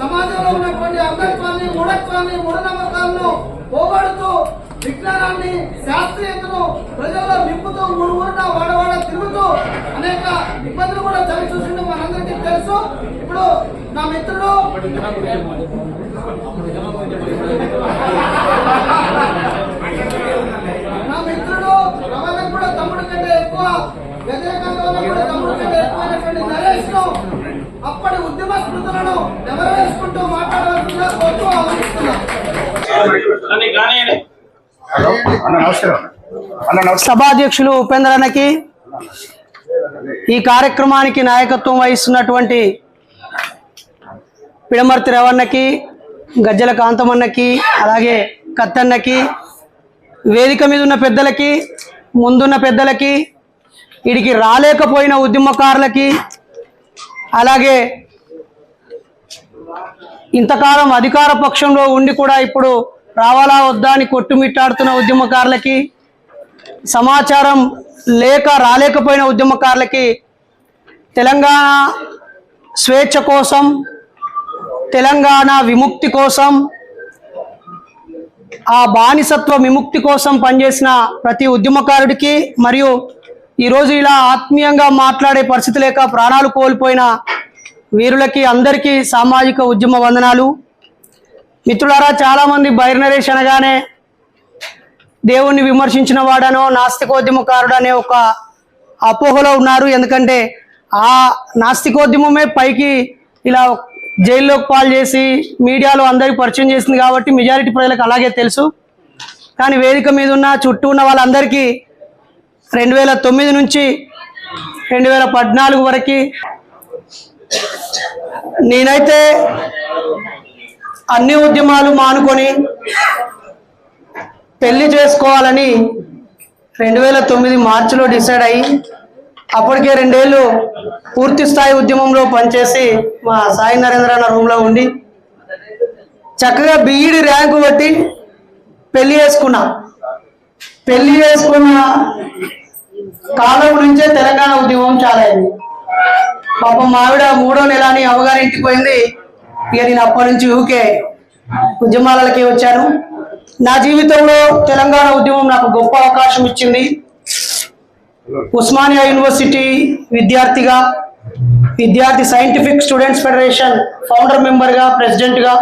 సమాజంలో ఉన్నటువంటి అంధత్వాన్ని మూఢత్వాన్ని మూఢనమ్మకాలను పోగొడుతూ విజ్ఞానాన్ని శాస్త్రీయతను ప్రజల్లో నింపుతూ ఊరు ఊరున వాడవాడ తిరుగుతూ అనేక ఇబ్బందులు కూడా చవి చూసింది మనందరికీ తెలుసు. ఇప్పుడు నా మిత్రుడు నా మిత్రుడు రమణ కూడా తమ్ముడు కంటే ఎక్కువ వ్యతిరేకంగా కూడా తమ్ముడు కంటే ఎక్కువైనటువంటి నరేష్ అప్పటి ఉద్యమ స్మృతులను మాట్లాడవలసిందిగా సభాధ్యక్షులు ఉపేంద్ర అన్నకి ఈ కార్యక్రమానికి నాయకత్వం వహిస్తున్నటువంటి పిడమర్తి రవణకి గజ్జల కాంతమన్నకి అలాగే కత్తన్నకి వేదిక మీద ఉన్న పెద్దలకి ముందున్న పెద్దలకి వీడికి రాలేకపోయిన ఉద్యమకారులకి అలాగే ఇంతకాలం అధికార పక్షంలో ఉండి కూడా ఇప్పుడు రావాలా వద్దా అని కొట్టుమిట్టాడుతున్న ఉద్యమకారులకి సమాచారం లేక రాలేకపోయిన ఉద్యమకారులకి తెలంగాణ స్వేచ్ఛ కోసం తెలంగాణ విముక్తి కోసం ఆ బానిసత్వ విముక్తి కోసం పనిచేసిన ప్రతి ఉద్యమకారుడికి మరియు ఈరోజు ఇలా ఆత్మీయంగా మాట్లాడే పరిస్థితి లేక ప్రాణాలు కోల్పోయిన వీరులకి అందరికీ సామాజిక ఉద్యమ వందనాలు. మిత్రులారా చాలామంది బైర్నరేష్ అనగానే దేవుణ్ణి విమర్శించిన వాడనో నాస్తికోద్యమకారుడు అనే ఒక అపోహలో ఉన్నారు. ఎందుకంటే ఆ నాస్తికోద్యమమే పైకి ఇలా జైల్లోకి పాలు చేసి మీడియాలో అందరికి పరిచయం చేసింది కాబట్టి మెజారిటీ ప్రజలకు అలాగే తెలుసు. కానీ వేదిక మీద ఉన్న చుట్టూ ఉన్న వాళ్ళందరికీ రెండు వేల తొమ్మిది నుంచి రెండు వేల పద్నాలుగు వరకు. నేనైతే అన్ని ఉద్యమాలు మానుకొని పెళ్ళి చేసుకోవాలని రెండు వేల తొమ్మిది మార్చిలో డిసైడ్ అయ్యి అప్పటికే రెండేళ్ళు పూర్తి స్థాయి ఉద్యమంలో పనిచేసి మా సాయి నరేంద్ర అన్న రూమ్లో ఉండి చక్కగా బీఈడి ర్యాంకు బట్టి పెళ్ళి చేసుకున్నా. పెళ్ళి చేసుకున్న కాలం నుంచే తెలంగాణ ఉద్యమం చాలా అయింది పాపం మావిడ మూడో నెల అని అమ్మగారి ఇంటికి పోయింది. ఇక నేను అప్పటి నుంచి ఊకే ఉద్యమాలకి వచ్చాను. నా జీవితంలో తెలంగాణ ఉద్యమం నాకు గొప్ప అవకాశం ఇచ్చింది. ఉస్మానియా యూనివర్సిటీ విద్యార్థిగా విద్యార్థి సైంటిఫిక్ స్టూడెంట్స్ ఫెడరేషన్ ఫౌండర్ మెంబర్గా ప్రెసిడెంట్గా.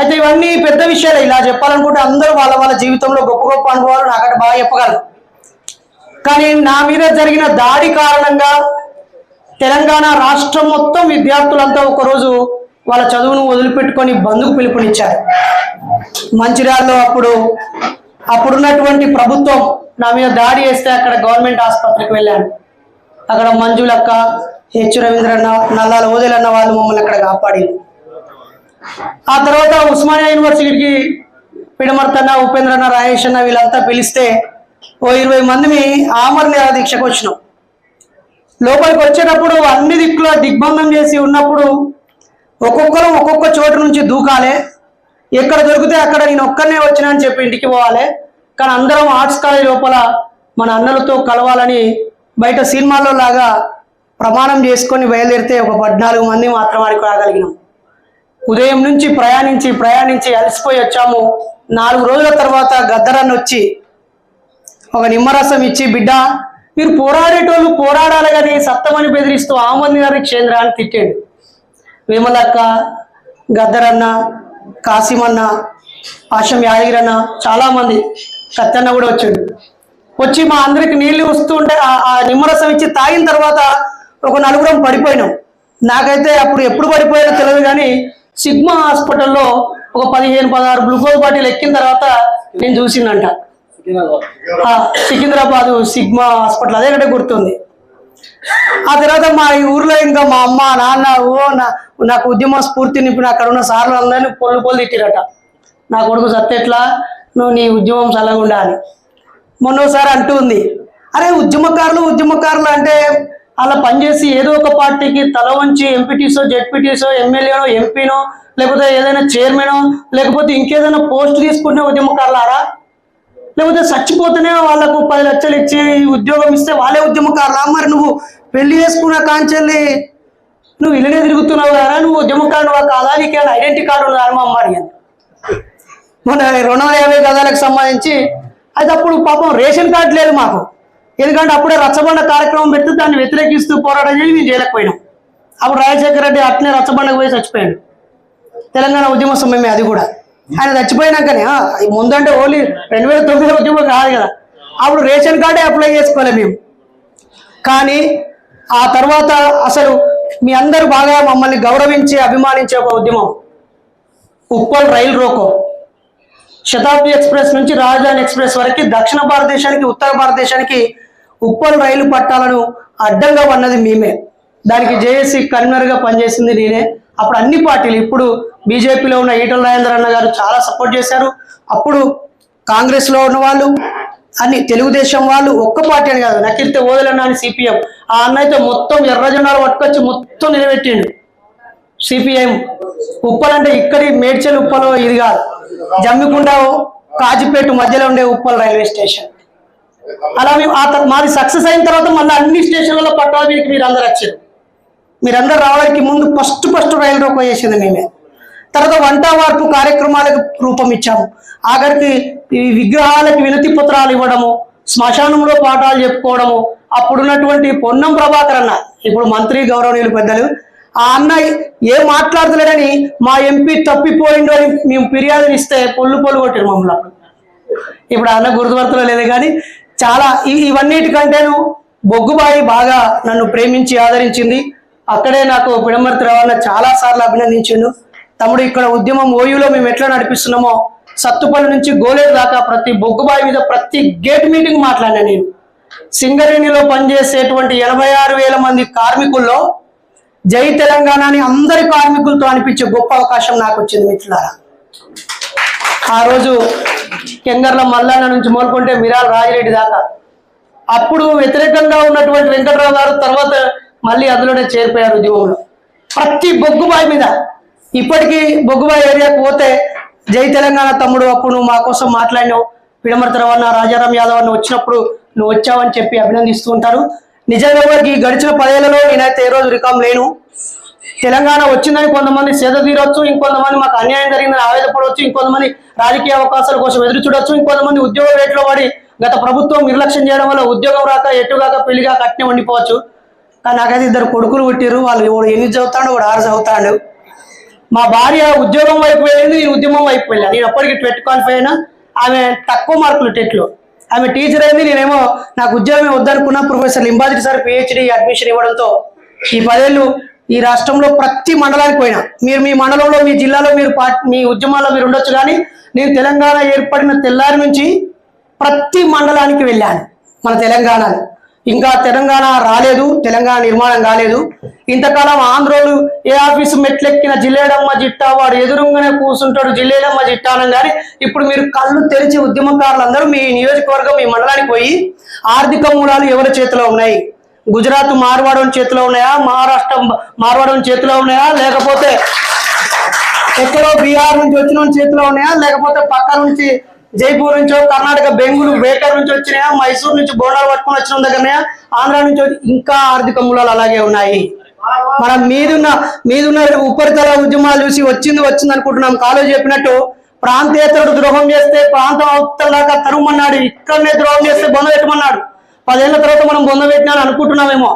అయితే ఇవన్నీ పెద్ద విషయాలు. ఇలా చెప్పాలనుకుంటే అందరూ వాళ్ళ వాళ్ళ జీవితంలో గొప్ప గొప్ప అనుభవాలు నాకంటే బాగా చెప్పగలరు. కానీ నా మీద జరిగిన దాడి కారణంగా తెలంగాణ రాష్ట్రం మొత్తం విద్యార్థులంతా ఒకరోజు వాళ్ళ చదువును వదిలిపెట్టుకొని బంధుకు పిలుపునిచ్చారు. మంచిర్యాలలో అప్పుడు అప్పుడున్నటువంటి ప్రభుత్వం నా మీద దాడి చేస్తే అక్కడ గవర్నమెంట్ ఆసుపత్రికి వెళ్ళాను. అక్కడ మంజులక్క హెచ్ రవీంద్రన్న నల్లాల ఓదేలన్న వాళ్ళు మమ్మల్ని అక్కడ కాపాడింది ఆ తర్వాత ఉస్మానియా యూనివర్సిటీకి పిడమర్తన్న ఉపేంద్రన్న రాజేష్ అన్న వీళ్ళంతా పిలిస్తే ఓ ఇరవై మందిని ఆమర నిరాహార దీక్షకు వచ్చినాం. లోపలికి వచ్చేటప్పుడు అన్ని దిక్కుల దిగ్బంధం చేసి ఉన్నప్పుడు ఒక్కొక్కరు ఒక్కొక్క చోటు నుంచి దూకాలే. ఎక్కడ దొరికితే అక్కడ నేను ఒక్కనే వచ్చినా అని చెప్పి ఇంటికి పోవాలి. కానీ అందరం ఆర్ట్స్ కాలేజ్ లోపల మన అన్నలతో కలవాలని బయట సినిమాల్లో లాగా ప్రమాణం చేసుకొని బయలుదేరితే ఒక పద్నాలుగు మంది మాత్రం ఆడికి రాగలిగినాం. ఉదయం నుంచి ప్రయాణించి ప్రయాణించి అలసిపోయి వచ్చాము. నాలుగు రోజుల తర్వాత గద్దరాన్ని వచ్చి ఒక నిమ్మరసం ఇచ్చి బిడ్డ మీరు పోరాడేటోళ్ళు పోరాడాలి కానీ సత్తమని బెదిరిస్తూ ఆమంది గారి చంద్ర అని తిట్టాడు. విమలక్క గద్దరన్న కాసిమన్న ఆశం యాదగిరన్న చాలామంది కత్తన్న కూడా వచ్చాడు వచ్చి మా అందరికి నీళ్ళు వస్తుంటే ఆ- ఆ నిమ్మరసం ఇచ్చి తాగిన తర్వాత ఒక నలుగురం పడిపోయినాం. నాకైతే అప్పుడు ఎప్పుడు పడిపోయానో తెలియదు కానీ సిగ్మా హాస్పిటల్లో ఒక పదిహేను పదహారు గ్లూకోజ్ బాటిల్ ఎక్కిన తర్వాత నేను చూసిందంట. సికింద్రాబాద్. సిగ్మా హాస్పిటల్ అదే కంటే గుర్తుంది. ఆ తర్వాత మా ఈ ఊర్లో ఇంకా మా అమ్మ నాన్న ఓ నా నాకు ఉద్యమ స్ఫూర్తి నింపిన అక్కడ ఉన్న సార్లు అందరినీ పొల్లు పొల్లు తిట్టిరట. నా కొడుకు సత్తెట్లా? నువ్వు నీ ఉద్యమం చల్లగుండా అని మొన్నోసారి అంటూ ఉంది. అరే ఉద్యమకారులు ఉద్యమకారులు అంటే అలా పనిచేసి ఏదో ఒక పార్టీకి తల వంచి ఎంపీటీసో జెడ్పీటీసో ఎమ్మెల్యేనో ఎంపీనో లేకపోతే ఏదైనా చైర్మనో లేకపోతే ఇంకేదైనా పోస్ట్ తీసుకునే ఉద్యమకారులారా? లేకపోతే చచ్చిపోతేనే వాళ్ళకు పది లక్షలు ఇచ్చి ఉద్యోగం ఇస్తే వాళ్ళే ఉద్యమకారులా? మరి నువ్వు పెళ్ళి చేసుకున్న కాంచెల్లి నువ్వు ఇల్లనే తిరుగుతున్నావు కదా నువ్వు ఉద్యమకారుడువా కాదా? నీకేమైనా ఐడెంటిటీ కార్డు ఉన్నదా అని మా అమ్మ అడిగింది మన రెండు వందల యాభై గదాలకు సంబంధించి అయితే అప్పుడు పాపం రేషన్ కార్డు లేదు మాకు. ఎందుకంటే అప్పుడే రచ్చబండ కార్యక్రమం పెడితే దాన్ని వ్యతిరేకిస్తూ పోరాటం చేసి మేము చేయలేకపోయినాం అప్పుడు రాజశేఖర రెడ్డి అట్నే రచ్చబండకు పోయి చచ్చిపోయాడు. తెలంగాణ ఉద్యమ సమయమే అది కూడా. ఆయన చచ్చిపోయినాకనే ముందంటే ఓన్లీ రెండు వేల తొమ్మిది ఉద్యమం కాదు కదా. అప్పుడు రేషన్ కార్డే అప్లై చేసుకోవాలి మేము. కానీ ఆ తర్వాత అసలు మీ అందరూ బాగా మమ్మల్ని గౌరవించి అభిమానించే ఒక ఉద్యమం. ఉప్పల్ రైలు రోకో. శతాబ్ది ఎక్స్ప్రెస్ నుంచి రాజధాని ఎక్స్ప్రెస్ వరకు దక్షిణ భారతదేశానికి ఉత్తర భారతదేశానికి ఉప్పల్ రైలు పట్టాలను అడ్డంగా ఉన్నది మేమే. దానికి జేఏసీ కన్వీనర్గా పనిచేసింది నేనే. అప్పుడు అన్ని పార్టీలు ఇప్పుడు బీజేపీలో ఉన్న ఈటల నరేంద్ర అన్న గారు చాలా సపోర్ట్ చేశారు. అప్పుడు కాంగ్రెస్లో ఉన్న వాళ్ళు అన్ని తెలుగుదేశం వాళ్ళు ఒక్క పార్టీ అని కాదు నకిరితే ఓదలన్న అని సిపిఎం ఆ అన్న అయితే మొత్తం ఎర్రజెండాలు పట్టుకొచ్చి మొత్తం నిలబెట్టిండు సిపిఎం ఉప్పలంటే ఇక్కడి మేడ్చల్ ఉప్పలో ఇది కాదు. జమ్మికుంట కాజిపేట మధ్యలో ఉండే ఉప్పల్ రైల్వే స్టేషన్. అలా మేము ఆ మాది సక్సెస్ అయిన తర్వాత మళ్ళీ అన్ని స్టేషన్లలో పట్టాల మీదకి మీరు అందరు వచ్చారు. మీరందరూ రావడానికి ముందు ఫస్ట్ ఫస్ట్ రైలు రోకో చేసింది మేమే. తర్వాత వంట వార్పు కార్యక్రమాలకు రూపం ఇచ్చాము. ఆఖరికి ఈ విగ్రహాలకు వినతి పత్రాలు ఇవ్వడము శ్మశానంలో పాఠాలు చెప్పుకోవడము అప్పుడున్నటువంటి పొన్నం ప్రభాకర్ అన్న ఇప్పుడు మంత్రి గౌరవనీయులు పెద్దలు ఆ అన్న ఏం మాట్లాడతలేడని మా ఎంపీ తప్పిపోయిండు అని మేము ఫిర్యాదులు ఇస్తే పొల్లు పొల్లు కొట్టారు మమ్మల్ని ఇప్పుడు అన్న గుర్తుపడతలో లేదు కానీ చాలా ఇవన్నిటికంటేను బొగ్గుబాయి బాగా నన్ను ప్రేమించి ఆదరించింది. అక్కడే నాకు పిడమర్తి రవాణా చాలా సార్లు అభినందించిండు. తమ్ముడు ఇక్కడ ఉద్యమం ఓయూలో మేము ఎట్లా నడిపిస్తున్నామో సత్తుపల్లి నుంచి గోలేరు దాకా ప్రతి బొగ్గుబాయి మీద ప్రతి గేట్ మీటింగ్ మాట్లాడినా నేను. సింగరేణిలో పనిచేసేటువంటి ఎనభై ఆరు వేల మంది కార్మికుల్లో జై తెలంగాణ అని అందరి కార్మికులతో అనిపించే గొప్ప అవకాశం నాకు వచ్చింది మిత్రులారా. ఆ రోజు కెంగర్ల మల్లన్న నుంచి మొదలుకుంటే మిరాల్ రాజిరెడ్డి దాకా. అప్పుడు వ్యతిరేకంగా ఉన్నటువంటి వెంకటరావు గారు తర్వాత మళ్ళీ అందులోనే చేరిపోయారు ఉద్యమంలో. ప్రతి బొగ్గుబాయి మీద ఇప్పటికీ బొగ్గుబాయి ఏరియాకు పోతే జై తెలంగాణ తమ్ముడు అప్పుడు నువ్వు మా కోసం మాట్లాడినావు. పిడమర్తి రవణ రాజారాం యాదవ్ అన్న వచ్చినప్పుడు నువ్వు వచ్చావని చెప్పి అభినందిస్తూ ఉంటారు. నిజంగా వారికి ఈ గడిచిన పదేళ్ళలో నేనైతే ఏ రోజు రికామ్ లేను. తెలంగాణ వచ్చిందని కొంతమంది సేద తీరొచ్చు ఇంకొంతమంది మాకు అన్యాయం జరిగిందని ఆవేదపడవచ్చు ఇంకొంతమంది రాజకీయ అవకాశాల కోసం ఎదురు చూడొచ్చు ఇంకొంతమంది ఉద్యోగ రేట్లో పడి గత ప్రభుత్వం నిర్లక్ష్యం చేయడం వల్ల ఉద్యోగం రాక ఎటుగాక పెళ్ళిగా కట్నే ఉండిపోవచ్చు. కానీ నాకైతే ఇద్దరు కొడుకులు పుట్టిరు వాళ్ళు ఎన్ని ఎనిమిది చదువుతాడు వాడు ఆరు చదువుతాడు. మా భార్య ఉద్యోగం వైపు వెళ్ళింది నేను ఉద్యమం వైపు వెళ్ళాను నేను అప్పటికి టెట్ క్వాలిఫై అయినా ఆమె తక్కువ మార్కులు టెట్లో. ఆమె టీచర్ అయింది నేనేమో నాకు ఉద్యోగమే వద్దనుకున్నా professor Limbadri sir PhD admission ఇవ్వడంతో ఈ పదేళ్ళు ఈ రాష్ట్రంలో ప్రతి మండలానికి పోయినా. మీరు మీ మండలంలో మీ జిల్లాలో మీరు మీ ఉద్యమాల్లో మీరు ఉండొచ్చు కానీ నేను తెలంగాణ ఏర్పడిన తెల్లారి నుంచి ప్రతి మండలానికి వెళ్ళాను. మన తెలంగాణలో. ఇంకా తెలంగాణ రాలేదు తెలంగాణ నిర్మాణం కాలేదు. ఇంతకాలం ఆంధ్రోలు ఏ ఆఫీసు మెట్లెక్కిన జిల్లేడమ్మ జిట్టా వాడు ఎదురుగానే కూర్చుంటాడు జిల్లేడమ్మ జిట్టానం కానీ ఇప్పుడు మీరు కళ్ళు తెరిచి ఉద్యమకారులందరూ మీ నియోజకవర్గం మీ మండలానికి పోయి ఆర్థిక మూలాలు ఎవరి చేతిలో ఉన్నాయి? గుజరాత్ మార్వాడం చేతిలో ఉన్నాయా? మహారాష్ట్ర మార్వాడం చేతిలో ఉన్నాయా? లేకపోతే ఎక్కడో బీహార్ నుంచి వచ్చిన చేతిలో ఉన్నాయా? లేకపోతే పక్క నుంచి జైపూర్ నుంచో కర్ణాటక బెంగళూరు బేకర్ నుంచి వచ్చినాయా మైసూర్ నుంచి బోనాలు పట్టుకొని వచ్చిన దగ్గరనే ఆంధ్ర నుంచి వచ్చి ఇంకా ఆర్థిక మూలాలు అలాగే ఉన్నాయి. మనం మీదున్న మీదున్న ఉపరితల ఉద్యమాలు చూసి వచ్చింది వచ్చింది అనుకుంటున్నాం. కాలేజ్ చెప్పినట్టు ప్రాంతేతరుడు ద్రోహం చేస్తే ప్రాంతం అవతల దాకా తరుమన్నాడు. ఇక్కడనే ద్రోహం చేస్తే బొంద పెట్టమన్నాడు. పదేళ్ళ తర్వాత మనం బొంద పెట్టినా అని అనుకుంటున్నామేమో.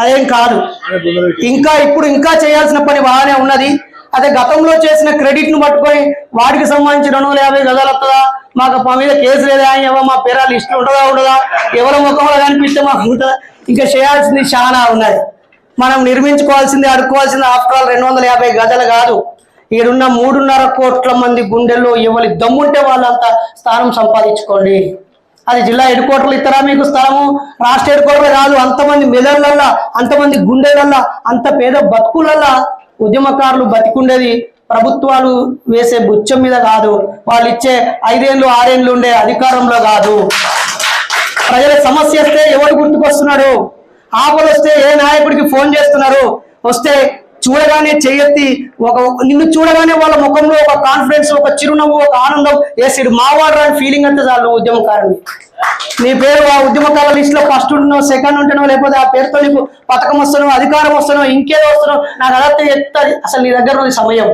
అదేం కాదు. ఇంకా ఇప్పుడు ఇంకా చేయాల్సిన పని బాగానే ఉన్నది. అదే గతంలో చేసిన క్రెడిట్ను పట్టుకొని వాటికి సంబంధించి రెండు వందల యాభై గజాలు వస్తుందా? మాకు మా మీద కేసు లేదా ఏమో మా పేరా లిస్ట్ ఉండదా ఉండదా? ఎవరి ముఖంలో కనిపిస్తే మాకు ఉంటుందా? ఇంకా చేయాల్సింది చాలా ఉన్నది మనం నిర్మించుకోవాల్సింది అడుక్కోవాల్సింది ఆఫ్టర్ ఆల్ రెండు వందల యాభై గజాలు కాదు. ఈడున్న మూడున్నర కోట్ల మంది గుండెల్లో ఎవరి దమ్ముంటే వాళ్ళంతా స్థానం సంపాదించుకోండి. అది జిల్లా హెడ్ క్వార్టర్లు ఇస్తారా మీకు స్థలము రాష్ట్ర హెడ్ క్వార్టర్లు కాదు అంతమంది మెదళ్ళల్లా అంతమంది గుండెలల్లా అంత పేద బతుకులల్లా ఉద్యమకారులు బతికుండేది ప్రభుత్వాలు వేసే బుచ్చం మీద కాదు. వాళ్ళు ఇచ్చే ఐదేళ్ళు ఆరేళ్ళు ఉండే అధికారంలో కాదు. ప్రజల సమస్య వస్తే ఎవరు గుర్తుకొస్తున్నారు? ఆపలు వస్తే ఏ నాయకుడికి ఫోన్ చేస్తున్నారు? వస్తే చూడగానే చేయెత్తి ఒక నిన్ను చూడగానే వాళ్ళ ముఖంలో ఒక కాన్ఫిడెన్స్ ఒక చిరునవ్వు ఒక ఆనందం వేసాడు. మావాడు అని ఫీలింగ్ అంతే చాలు ఉద్యమకారుని. నీ పేరు ఆ ఉద్యమకారుల లిస్ట్లో ఫస్ట్ ఉంటున్నావు సెకండ్ ఉంటున్నావు లేకపోతే ఆ పేరుతో నీకు పథకం వస్తున్నావు అధికారం వస్తున్నావు ఇంకేదో వస్తున్నావు నాకు అదైతే ఎత్త అసలు నీ దగ్గర ఉన్నది సమయం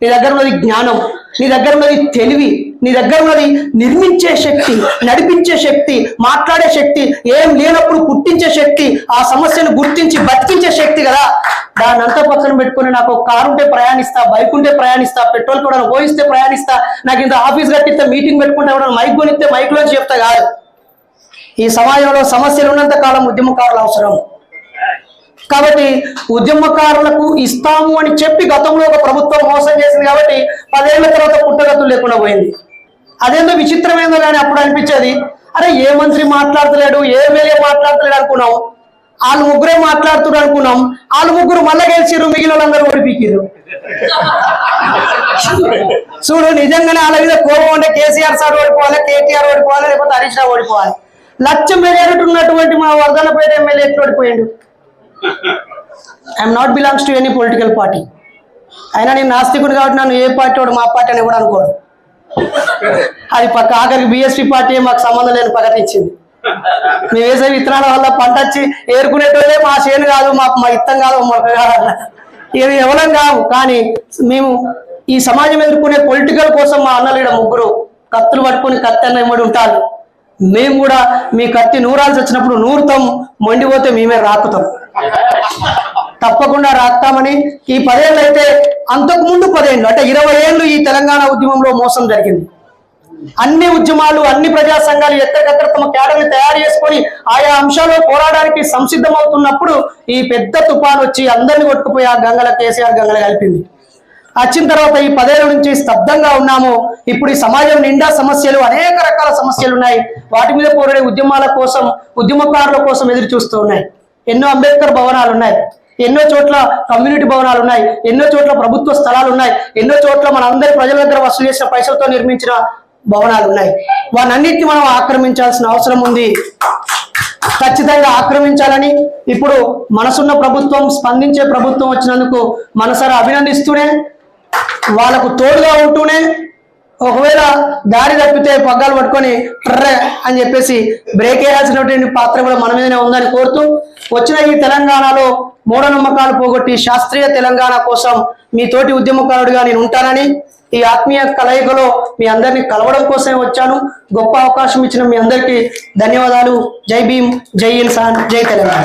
నీ దగ్గర ఉన్నది జ్ఞానం నీ దగ్గర ఉన్నది తెలివి నీ దగ్గర ఉన్నది నిర్మించే శక్తి నడిపించే శక్తి మాట్లాడే శక్తి ఏం లేనప్పుడు పుట్టించే శక్తి ఆ సమస్యను గుర్తించి బతికించే శక్తి కదా. దాన్ని అంతా పక్కన పెట్టుకుని నాకు ఒక కారు ఉంటే ప్రయాణిస్తా బైక్ ఉంటే ప్రయాణిస్తా పెట్రోల్ కూడా పోయిస్తే ప్రయాణిస్తా నాకు ఇంత ఆఫీస్ కట్టిస్తే మీటింగ్ పెట్టుకుంటే ఎవరైనా మైక్ కొనిస్తే మైక్ చెప్తా కాదు. ఈ సమాజంలో సమస్యలు ఉన్నంత కాలం ఉద్యమకారులు అవసరం. కాబట్టి ఉద్యమకారులకు ఇస్తాము అని చెప్పి గతంలో ఒక ప్రభుత్వం మోసం చేసింది కాబట్టి పదేళ్ళ తర్వాత పుట్టగతులు లేకుండా పోయింది. అదేందో విచిత్రమైందో కానీ అప్పుడు అనిపించేది అరే ఏ మంత్రి మాట్లాడతలేడు ఏ ఎమ్మెల్యే మాట్లాడతలేడు అనుకున్నాం. వాళ్ళు ముగ్గురే మాట్లాడుతున్నారు అనుకున్నాం. వాళ్ళు ముగ్గురు మళ్ళా గెలిచిర్రు మిగిలిన వాళ్ళందరూ ఓడిపికిరు చూడు నిజంగానే వాళ్ళ మీద కోపం ఉంటే కేసీఆర్ సార్ ఓడిపోవాలి కేటీఆర్ ఓడిపోవాలి లేకపోతే హరీష్ రావు ఓడిపోవాలి. లక్ష మెజారిటీ ఉన్నటువంటి మా వర్ధనపేట ఎమ్మెల్యే ఎట్లా ఓడిపోయాడు? I'm not belongs to any political party అయినా నేను నాస్తికుడు కాబట్టి నన్ను ఏ పార్టీ వాడు మా పార్టీ అని కూడా అనుకోడు. అది పక్క ఆఖరికి బిఎస్పీ పార్టీ మాకు సంబంధం లేని ప్రకటించింది మేము వేసే విత్తనాల వల్ల పంట వచ్చి ఏరుకునేటోళ్ళే మా చేను కాదు మా మా ఇత్తం కాదు మా మొక్క ఇది ఎవరం కావు కానీ మేము ఈ సమాజం ఎదుర్కొనే పొలిటికల్ కోసం మా అన్నలు ఇక్కడ ముగ్గురు కత్తులు పట్టుకుని కత్తి అన్న ఇమ్మడి ఉంటారు. మేము కూడా మీ కత్తి నూరాల్సి వచ్చినప్పుడు నూరుతాం మొండిపోతే మేమే రాకుతాం. తప్పకుండా రాస్తామని ఈ పదేళ్ళు అయితే అంతకుముందు పదేళ్ళు అంటే ఇరవై ఏళ్ళు ఈ తెలంగాణ ఉద్యమంలో మోసం జరిగింది. అన్ని ఉద్యమాలు అన్ని ప్రజా సంఘాలు ఎక్కడికక్కడ తమ క్యాడర్ని తయారు చేసుకొని ఆయా అంశాల్లో పోరాడానికి సంసిద్ధమవుతున్నప్పుడు ఈ పెద్ద తుఫాన్ వచ్చి అందరిని కొట్టుకుపోయి ఆ గంగల కేసీఆర్ గంగల కలిపింది. వచ్చిన తర్వాత ఈ పదేళ్ళ నుంచి స్తబ్దంగా ఉన్నాము. ఇప్పుడు ఈ సమాజం నిండా సమస్యలు అనేక రకాల సమస్యలు ఉన్నాయి. వాటి మీద పోరాడే ఉద్యమాల కోసం ఉద్యమకారుల కోసం ఎదురు చూస్తూ ఉన్నాయి. ఎన్నో అంబేద్కర్ భవనాలు ఉన్నాయి. ఎన్నో చోట్ల కమ్యూనిటీ భవనాలు ఉన్నాయి. ఎన్నో చోట్ల ప్రభుత్వ స్థలాలు ఉన్నాయి. ఎన్నో చోట్ల మన అందరి ప్రజల దగ్గర వసూలు చేసిన పైసలతో నిర్మించిన భవనాలు ఉన్నాయి. వాటన్నిటిని మనం ఆక్రమించాల్సిన అవసరం ఉంది. ఖచ్చితంగా ఆక్రమించాలని ఇప్పుడు మనసున్న ప్రభుత్వం స్పందించే ప్రభుత్వం వచ్చినందుకు మనసారా అభినందిస్తూనే వాళ్ళకు తోడుగా ఉంటూనే ఒకవేళ దారి తప్పితే పగ్గాలు పట్టుకొని ట్రర్రే అని చెప్పేసి బ్రేక్ వేయాల్సినటువంటి పాత్ర కూడా మన మీదనే ఉందని కోరుతూ వచ్చిన ఈ తెలంగాణలో మూఢనమ్మకాలు పోగొట్టి శాస్త్రీయ తెలంగాణ కోసం మీ తోటి ఉద్యమకారుడిగా నేను ఉంటానని ఈ ఆత్మీయ కలయికలో మీ అందరినీ కలవడం కోసమే వచ్చాను. గొప్ప అవకాశం ఇచ్చిన మీ అందరికీ ధన్యవాదాలు. జై భీమ్ జై ఇన్సాన్ జై తెలంగాణ.